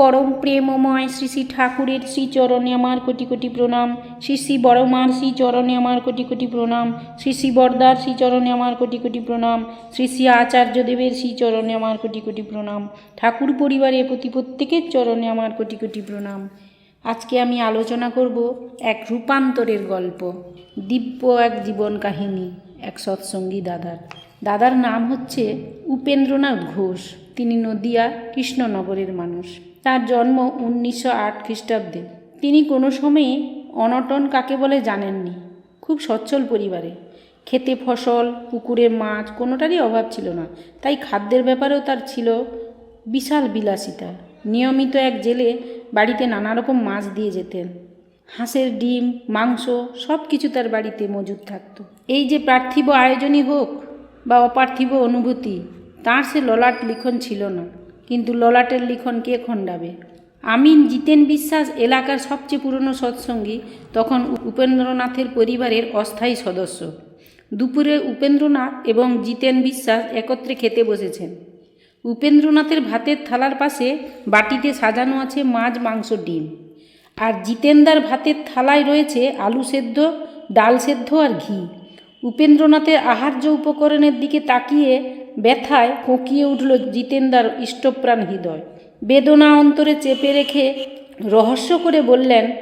পরম প্রেমময় শ্রী শ্রী ঠাকুরের শ্রীচরণে আমার কোটি কোটি প্রণাম। শ্রী শ্রী বড়মার শ্রীচরণে আমার কোটি কোটি প্রণাম। শ্রী শ্রী বরদার শ্রীচরণে আমার কোটি কোটি প্রণাম। শ্রী শ্রী আচার্যদেবের শ্রীচরণে আমার কোটি কোটি প্রণাম। ঠাকুর পরিবারের প্রতি প্রত্যেকের চরণে আমার কোটি কোটি প্রণাম। আজকে আমি আলোচনা করব এক রূপান্তরের গল্প, দিব্য এক জীবন কাহিনী, এক সৎসঙ্গী দাদার। দাদার নাম হচ্ছে উপেন্দ্রনাথ ঘোষ। তিনি নদিয়া কৃষ্ণনগরের মানুষ। তার জন্ম উনিশশো আট খ্রিস্টাব্দে। তিনি কোনো সময়ে অনটন কাকে বলে জানেননি। খুব সচ্ছল পরিবারে। খেতে ফসল পুকুরে মাছ, কোনোটারই অভাব ছিল না। তাই খাদ্যের ব্যাপারেও তার ছিল বিশাল বিলাসিতা। নিয়মিত এক জেলে বাড়িতে নানা রকম মাছ দিয়ে যেতেন। হাঁসের ডিম, মাংস সব কিছু তার বাড়িতে মজুদ থাকত। এই যে পার্থিব আয়োজনই হোক বা অপার্থিব অনুভূতি, তার সে ললাট লিখন ছিল না। কিন্তু ললাটের লিখন কে খণ্ডাবে? আমিন জিতেন বিশ্বাস এলাকার সবচেয়ে পুরনো সৎসঙ্গী, তখন উপেন্দ্রনাথের পরিবারের অস্থায়ী সদস্য। দুপুরে উপেন্দ্রনাথ এবং জিতেন বিশ্বাস একত্রে খেতে বসেছেন। উপেন্দ্রনাথের ভাতের থালার পাশে বাটিতে সাজানো আছে মাছ, মাংস, ডিম। আর জিতেন্দার ভাতের থালায় রয়েছে আলু সেদ্ধ, ডাল সেদ্ধ আর ঘি। উপেন্দ্রনাথের আহার্য উপকরণের দিকে তাকিয়ে ব্যথায় কোঁকিয়ে উঠল জিতেন্দার ইষ্টপ্রাণ হৃদয়। বেদনা অন্তরে চেপে রেখে রহস্য করে বললেন,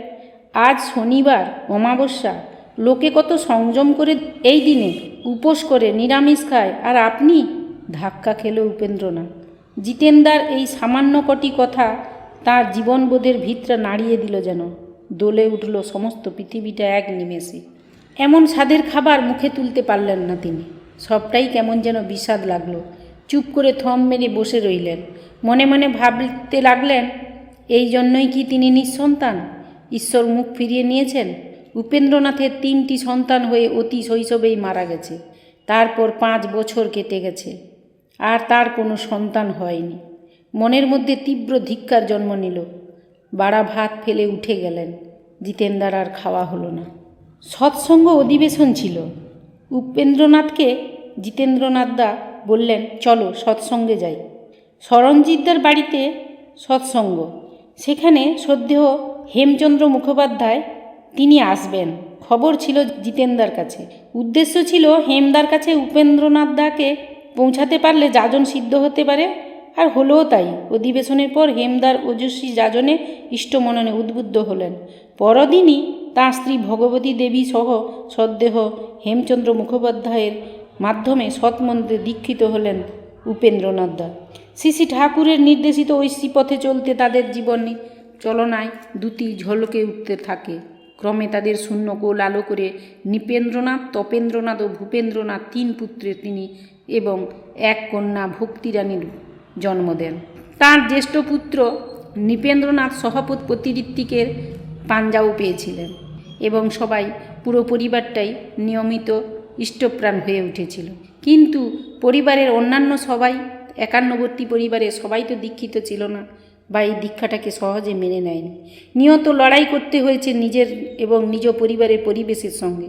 আজ শনিবার, অমাবস্যা, লোকে কত সংযম করে এই দিনে উপোস করে, নিরামিষ খায়, আর আপনি? ধাক্কা খেল উপেন্দ্রনাথ। জিতেন্দার এই সামান্য কটি কথা তার জীবনবোধের ভিতরা নাড়িয়ে দিল যেন, দোলে উঠল সমস্ত পৃথিবীটা এক নিমেষে। এমন স্বাদের খাবার মুখে তুলতে পারলেন না তিনি। সবটাই কেমন যেন বিষাদ লাগল। চুপ করে থম মেরে বসে রইলেন। মনে মনে ভাবতে লাগলেন, এই জন্যই কি তিনি নিঃসন্তান? ঈশ্বর মুখ ফিরিয়ে নিয়েছেন? উপেন্দ্রনাথের তিনটি সন্তান হয়ে অতি শৈশবেই মারা গেছে। তারপর পাঁচ বছর কেটে গেছে। আর তার কোনো সন্তান হয়নি। মনের মধ্যে তীব্র ধিক্কার জন্ম নিল। বাড়া ভাত ফেলে উঠে গেলেন। জিতেন্দার আর খাওয়া হলো না। সৎসঙ্গ অধিবেশন ছিল। উপেন্দ্রনাথকে জিতেন্দ্রনাথ দা বললেন, চলো সৎসঙ্গে যাই। সরঞ্জিতদার বাড়িতে সৎসঙ্গ। সেখানে সদ্যেহ হেমচন্দ্র মুখোপাধ্যায়, তিনি আসবেন। খবর ছিল জিতেন্দার কাছে। উদ্দেশ্য ছিল হেমদার কাছে উপেন্দ্রনাথ দাকে পৌঁছাতে পারলে যাজন সিদ্ধ হতে পারে। আর হলোও তাই। অধিবেশনের পর হেমদার ওজস্বী যাজনে ইষ্টমননে উদ্বুদ্ধ হলেন। পরদিনই তাঁর স্ত্রী ভগবতী দেবী সহ সদ্দেহ হেমচন্দ্র মুখোপাধ্যায়ের মাধ্যমে সৎমন্ত্রে দীক্ষিত হলেন উপেন্দ্রনাথ দা শ্রী ঠাকুরের নির্দেশিত ঐশী পথে চলতে তাদের জীবন চলনায় দুটি ঝলকে উঠতে থাকে। ক্রমে তাদের শূন্য কোল আলো করে নৃপেন্দ্রনাথ, তপেন্দ্রনাথ ও ভূপেন্দ্রনাথ তিন পুত্রে তিনি এবং এক কন্যা ভক্তিরানীর জন্ম দেন। তাঁর জ্যেষ্ঠ পুত্র নৃপেন্দ্রনাথ সহপত প্রতিঋত্তিকের পাঞ্জাও পেয়েছিলেন। এবং সবাই পুরো পরিবারটাই নিয়মিত ইষ্টপ্রাণ হয়ে উঠেছিল। কিন্তু পরিবারের অন্যান্য সবাই, একান্নবর্তী পরিবারে সবাই তো দীক্ষিত ছিল না বা এই দীক্ষাটাকে সহজে মেনে নেয়নি। নিয়ত লড়াই করতে হয়েছে নিজের এবং নিজ পরিবারের পরিবেশের সঙ্গে।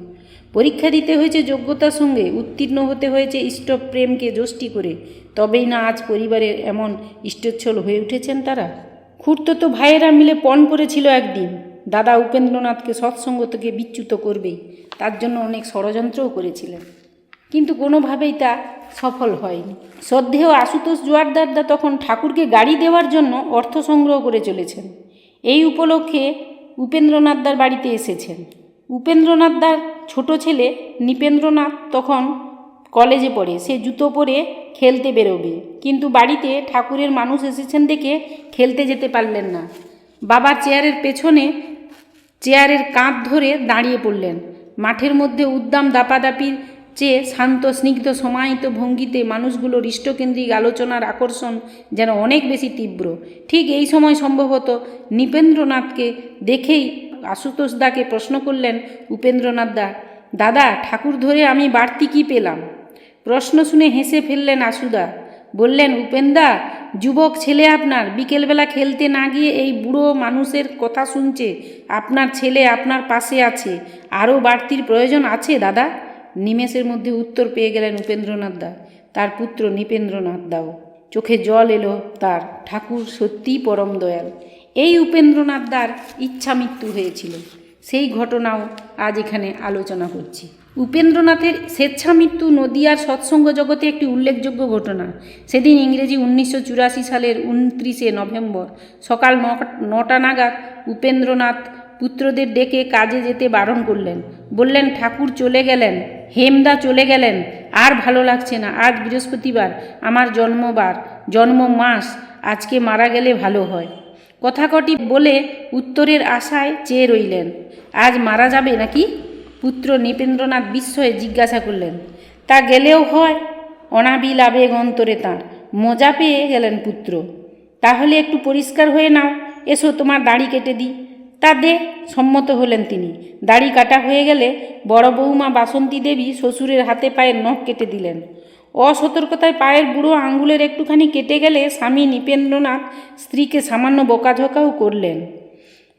পরীক্ষা দিতে হয়েছে যোগ্যতার সঙ্গে, উত্তীর্ণ হতে হয়েছে ইষ্ট প্রেমকে যষ্টি করে। তবেই না আজ পরিবারের এমন ইষ্টচ্ছল হয়ে উঠেছেন তারা? খুঁড়তো তো ভাইয়েরা মিলে পণ করেছিল একদিন। দাদা উপেন্দ্রনাথকে সৎসঙ্গ থেকে বিচ্যুত করবেই তার জন্য অনেক ষড়যন্ত্রও করেছিলেন। কিন্তু কোনোভাবেই তা সফল হয়নি। শ্রদ্ধেয় আশুতোষ জোয়ারদারদা তখন ঠাকুরকে গাড়ি দেওয়ার জন্য অর্থ সংগ্রহ করে চলেছেন। এই উপলক্ষে উপেন্দ্রনাথদার বাড়িতে এসেছেন। উপেন্দ্রনাথদার ছোট ছেলে নৃপেন্দ্রনাথ তখন কলেজে পড়ে, সে জুতো পরে খেলতে বেরোবে। কিন্তু বাড়িতে ঠাকুরের মানুষ এসেছেন দেখে খেলতে যেতে পারলেন না। বাবা চেয়ারের পেছনে চেয়ারের কাঁধ ধরে দাঁড়িয়ে পড়লেন। মাঠের মধ্যে উদ্দাম দাপাদাপির চেয়ে শান্ত, স্নিগ্ধ, সমাহিত ভঙ্গিতে মানুষগুলোর ইষ্টকেন্দ্রিক আলোচনার আকর্ষণ যেন অনেক বেশি তীব্র। ঠিক এই সময় সম্ভবত নৃপেন্দ্রনাথকে দেখেই আশুতোষ দাকে প্রশ্ন করলেন, উপেন্দ্রনাথ দা, দাদা, ঠাকুর ধরে আমি বাড়তি কি পেলাম? প্রশ্ন শুনে হেসে ফেললেন আশুদা। বললেন, উপেন্দা, যুবক ছেলে আপনার, বিকেলবেলা খেলতে না গিয়ে এই বুড়ো মানুষের কথা শুনছে। আপনার ছেলে আপনার পাশে আছে। আরও বাড়তির প্রয়োজন আছে, দাদা? নিমেষের মধ্যে উত্তর পেয়ে গেলেন উপেন্দ্রনাথ দা। তার পুত্র নৃপেন্দ্রনাথ দাও। চোখে জল এলো তার। ঠাকুর সত্যিই পরম দয়াল। এই উপেন্দ্রনাথ দার ইচ্ছা মৃত্যু হয়েছিল। সেই ঘটনাও আজ এখানে আলোচনা করছি উপেন্দ্রনাথের স্বেচ্ছা মৃত্যু নদিয়ার সৎসঙ্গ জগতে একটি উল্লেখযোগ্য ঘটনা। সেদিন ইংরেজি উনিশশো চুরাশি সালের উনত্রিশে নভেম্বর সকাল নটা নাগাদ উপেন্দ্রনাথ পুত্রদের ডেকে কাজে যেতে বারণ করলেন। বললেন, ঠাকুর চলে গেলেন, হেমদা চলে গেলেন, আর ভালো লাগছে না, আজ বৃহস্পতিবার আমার জন্মবার জন্ম মাস আজকে মারা গেলে ভালো হয়। কথাকটি বলে উত্তরের আশায় চেয়ে রইলেন। আজ মারা যাবে নাকি? পুত্র নৃপেন্দ্রনাথ বিস্ময়ে জিজ্ঞাসা করলেন। তা গেলেও হয়, অনাবিল আবেগ অন্তরে তাঁর। মজা পেয়ে গেলেন পুত্র। তাহলে একটু পরিষ্কার হয়ে নাও। এসো, তোমার দাড়ি কেটে দিই। তা দে, সম্মত হলেন তিনি। দাড়ি কাটা হয়ে গেলে বড় বৌমা বাসন্তী দেবী শ্বশুরের হাতে পায়ের নখ কেটে দিলেন। অসতর্কতায় পায়ের বুড়ো আঙ্গুলের একটুখানি কেটে গেলে স্বামী নৃপেন্দ্রনাথ স্ত্রীকে সামান্য বকাঝকাও করলেন।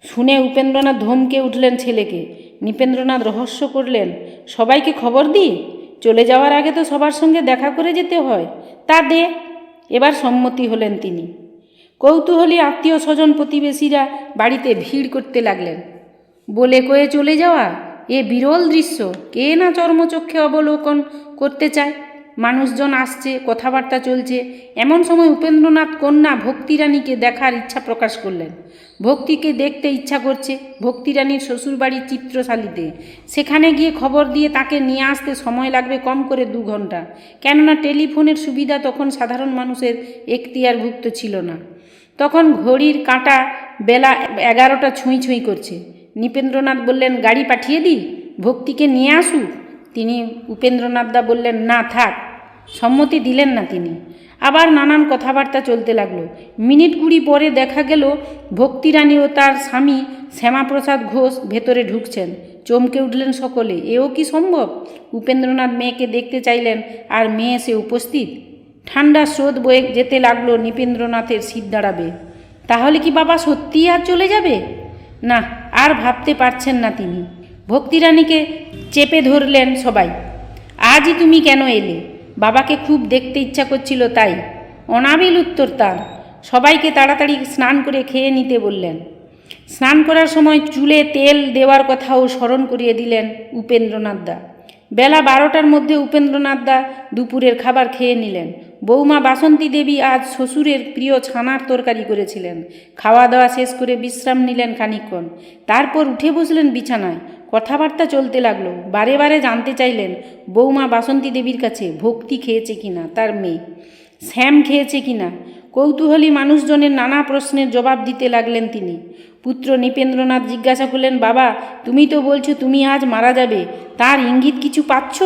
শুনে উপেন্দ্রনাথ ধমকে উঠলেন ছেলেকে। নৃপেন্দ্রনাথ রহস্য করলেন, সবাইকে খবর দিই চলে যাওয়ার আগে তো সবার সঙ্গে দেখা করে যেতে হয়। তা দে। এবার সম্মতি হলেন তিনি। কৌতূহলী আত্মীয় স্বজন প্রতিবেশীরা বাড়িতে ভিড় করতে লাগলেন। বলে কয়ে চলে যাওয়া? এ বিরল দৃশ্য। কে না চর্মচক্ষে অবলোকন করতে চায়? মানুষজন আসছে, কথাবার্তা চলছে। এমন সময় উপেন্দ্রনাথ কন্যা ভক্তিরানীকে দেখার ইচ্ছা প্রকাশ করলেন। ভক্তিকে দেখতে ইচ্ছা করছে ভক্তিরানীর শ্বশুরবাড়ির চিত্রশালীতে। সেখানে গিয়ে খবর দিয়ে তাকে নিয়ে আসতে সময় লাগবে কম করে দু ঘণ্টা। কেননা টেলিফোনের সুবিধা তখন সাধারণ মানুষের এখতিয়ারভুক্ত ছিল না। তখন ঘড়ির কাঁটা বেলা এগারোটা ছুঁই ছুঁই করছে। নৃপেন্দ্রনাথ বললেন, গাড়ি পাঠিয়ে দিই? ভক্তিকে নিয়ে আসুক? তিনি উপেন্দ্রনাথদা বললেন, না, থাক। সম্মতি দিলেন না তিনি। আবার নানান কথাবার্তা চলতে লাগল। মিনিট কুড়ি পরে দেখা গেল ভক্তিরানী ও তার স্বামী শ্যামাপ্রসাদ ঘোষ ভেতরে ঢুকছেন। চমকে উঠলেন সকলে। এও কি সম্ভব? উপেন্দ্রনাথ মেয়েকে দেখতে চাইলেন আর মেয়ে এসে উপস্থিত? ঠান্ডা স্রোত বয়ে যেতে লাগল নৃপেন্দ্রনাথের শীত দাঁড়াবে। তাহলে কি বাবা সত্যিই আর চলে যাবে? না, আর ভাবতে পারছেন না তিনি। ভক্তিরানীকে চেপে ধরলেন সবাই। আজই তুমি কেন এলে? বাবাকে খুব দেখতে ইচ্ছা করছিল তাই। অনাবিল উত্তর তার। সবাইকে তাড়াতাড়ি স্নান করে খেয়ে নিতে বললেন। স্নান করার সময় চুলে তেল দেওয়ার কথাও স্মরণ করিয়ে দিলেন উপেন্দ্রনাথ দা। বেলা বারোটার মধ্যে উপেন্দ্রনাথ দা দুপুরের খাবার খেয়ে নিলেন। বৌমা বাসন্তী দেবী আজ শ্বশুরের প্রিয় ছানার তরকারি করেছিলেন। খাওয়া দাওয়া শেষ করে বিশ্রাম নিলেন খানিকক্ষণ। তারপর উঠে বসলেন বিছানায়। কথাবার্তা চলতে লাগল। বারে বারে জানতে চাইলেন, বৌমা বাসন্তী দেবীর কাছে ভক্তি খেয়েছে কিনা, তার মেয়ে। শ্যাম খেয়েছে কিনা? কৌতূহলী মানুষজনের নানা প্রশ্নের জবাব দিতে লাগলেন তিনি। পুত্র নৃপেন্দ্রনাথ জিজ্ঞাসা করলেন, বাবা, তুমি তো বলছো তুমি আজ মারা যাবে। তার ইঙ্গিত কিছু পাচ্ছ?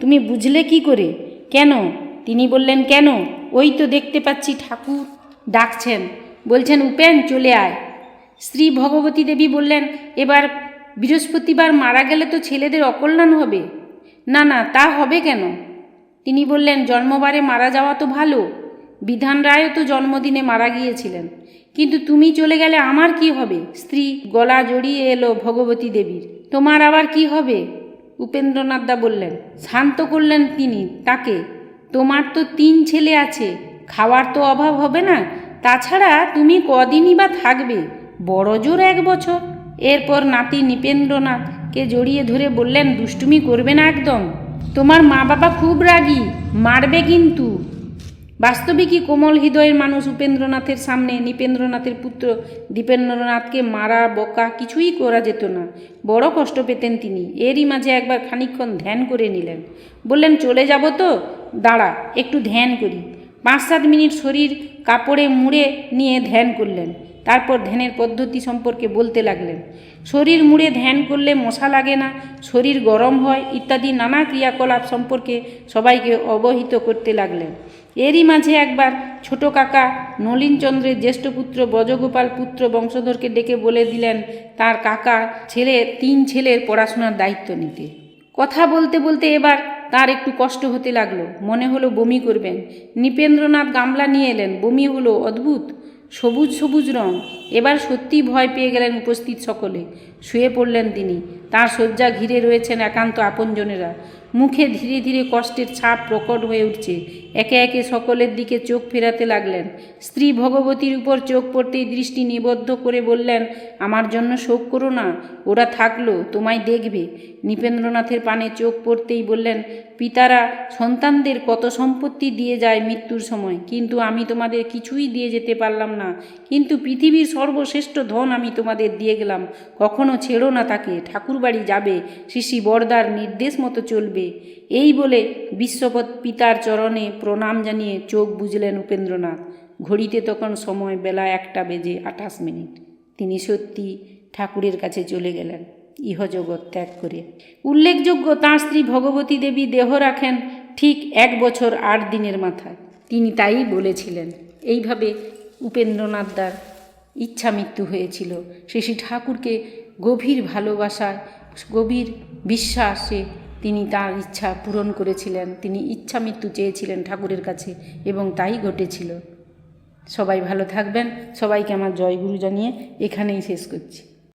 তুমি বুঝলে কি করে? কেন? তিনি বললেন, কেন? ওই তো দেখতে পাচ্ছি ঠাকুর ডাকছেন। বলছেন, উপেন, চলে আয়। শ্রী ভগবতী দেবী বললেন, এবার বৃহস্পতিবার মারা গেলে তো ছেলেদের অকল্যাণ হবে। না না, তা হবে কেন? তিনি বললেন, জন্মবারে মারা যাওয়া তো ভালো, বিধান রায়ও তো জন্মদিনে মারা গিয়েছিলেন। কিন্তু তুমি চলে গেলে আমার কি হবে? স্ত্রী গলা জড়িয়ে এলো ভগবতী দেবীর, তোমার আবার কি হবে? উপেন্দ্রনাথ দা বললেন, শান্ত করলেন তিনি, তাকে তোমার তো তিন ছেলে আছে, খাওয়ার তো অভাব হবে না। তাছাড়া তুমি কদিনই বা থাকবে? বড় জোর এক বছর। এরপর নাতি নৃপেন্দ্রনাথকে জড়িয়ে ধরে বললেন, দুষ্টুমি করবে না একদম। তোমার মা বাবা খুব রাগী, মারবে কিন্তু। বাস্তবিকই কোমল হৃদয়ের মানুষ উপেন্দ্রনাথের সামনে, নৃপেন্দ্রনাথের পুত্র দীপেন্দ্রনাথকে মারা, বকা কিছুই করা যেত না। বড় কষ্ট পেতেন তিনি। এরই মাঝে একবার খানিকক্ষণ ধ্যান করে নিলেন। বললেন, চলে যাব তো? দাঁড়া, একটু ধ্যান করি। পাঁচ সাত মিনিট শরীর কাপড়ে মুড়ে নিয়ে ধ্যান করলেন। তারপর ধ্যানের পদ্ধতি সম্পর্কে বলতে লাগলেন। শরীর মুড়ে ধ্যান করলে মশা লাগে না, শরীর গরম হয়, ইত্যাদি নানা ক্রিয়াকলাপ সম্পর্কে সবাইকে অবহিত করতে লাগলেন। এরই মাঝে একবার ছোট কাকা নলিনচন্দ্রের জ্যেষ্ঠ পুত্র ব্রজগোপাল পুত্র বংশধরকে ডেকে বলে দিলেন, তার কাকা ছেলে, তিন ছেলের পড়াশোনার দায়িত্ব নিতে। কথা বলতে বলতে এবার তার একটু কষ্ট হতে লাগল। মনে হলো বমি করবেন। নৃপেন্দ্রনাথ গামলা নিয়ে এলেন। বমি হলো অদ্ভুত। সবুজ সবুজ রং। এবার সত্যিই ভয় পেয়ে গেলেন উপস্থিত সকলে। শুয়ে পড়লেন তিনি। তার শয্যা ঘিরে রয়েছেন একান্ত আপনজনেরা। মুখে ধীরে ধীরে কষ্টের ছাপ প্রকট হয়ে উঠছে। একে একে সকলের দিকে চোখ ফেরাতে লাগলেন। স্ত্রী ভগবতীর উপর চোখ পড়তেই দৃষ্টি নিবদ্ধ করে বললেন, আমার জন্য শোক করো না, ওরা থাকল, তোমায় দেখবে। নৃপেন্দ্রনাথের পানে চোখ পড়তেই বললেন, পিতারা, সন্তানদের কত সম্পত্তি দিয়ে যায় মৃত্যুর সময়, কিন্তু আমি তোমাদের কিছুই দিয়ে যেতে পারলাম না। কিন্তু পৃথিবীর সর্বশ্রেষ্ঠ ধন আমি তোমাদের দিয়ে গেলাম, কখনো ছেড়ো না তাকে, ঠাকুরবাড়ি যাবে, শিশি বরদার নির্দেশ মতো চলবে। এই বলে বিশ্বপত পিতার চরণে প্রণাম জানিয়ে চোখ বুঝলেন উপেন্দ্রনাথ। ঘড়িতে তখন সময় বেলা একটা বেজে আঠাশ মিনিট। তিনি সত্যি ঠাকুরের কাছে চলে গেলেন, ইহজগৎ ত্যাগ করে। উল্লেখযোগ্য তাঁর স্ত্রী ভগবতী দেবী দেহ রাখেন ঠিক এক বছর আট দিনের মাথায়। তিনি তাই বলেছিলেন, এইভাবে উপেন্দ্রনাথ দার ইচ্ছা মৃত্যু হয়েছিল। শ্রী ঠাকুরকে গভীর ভালোবাসায়, গভীর বিশ্বাসে তিনি তার ইচ্ছা পূরণ করেছিলেন। তিনি ইচ্ছা মৃত্যু চেয়েছিলেন ঠাকুরের কাছে এবং তাই ঘটেছিল। সবাই ভালো থাকবেন। সবাইকে আমার জয়গুরু জানিয়ে এখানেই শেষ করছি।